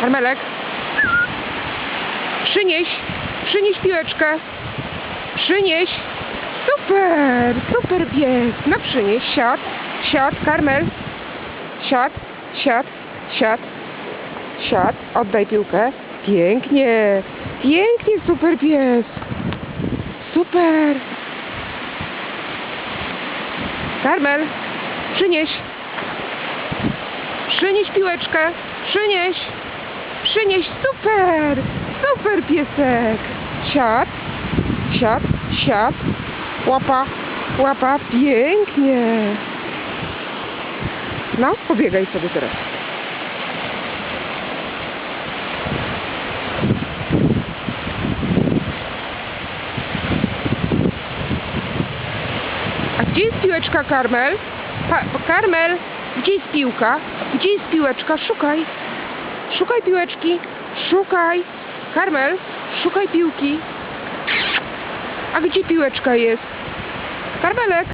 Karmelek. Przynieś. Przynieś piłeczkę. Przynieś. Super, super pies. No przynieś, siad, siad, Karmel. Siad, siad, siad, siad. Oddaj piłkę. Pięknie, pięknie, super pies. Super. Karmel, przynieś. Przynieś piłeczkę. Przynieś. Przynieś. Super. Super piesek. Siad. Siad. Siad. Łapa. Łapa. Pięknie. No, pobiegaj sobie teraz. A gdzie jest piłeczka, Karmel? Pa Karmel, gdzie jest piłka? Gdzie jest piłeczka? Szukaj. Szukaj piłeczki. Szukaj. Karmel, szukaj piłki. A gdzie piłeczka jest? Karmelek.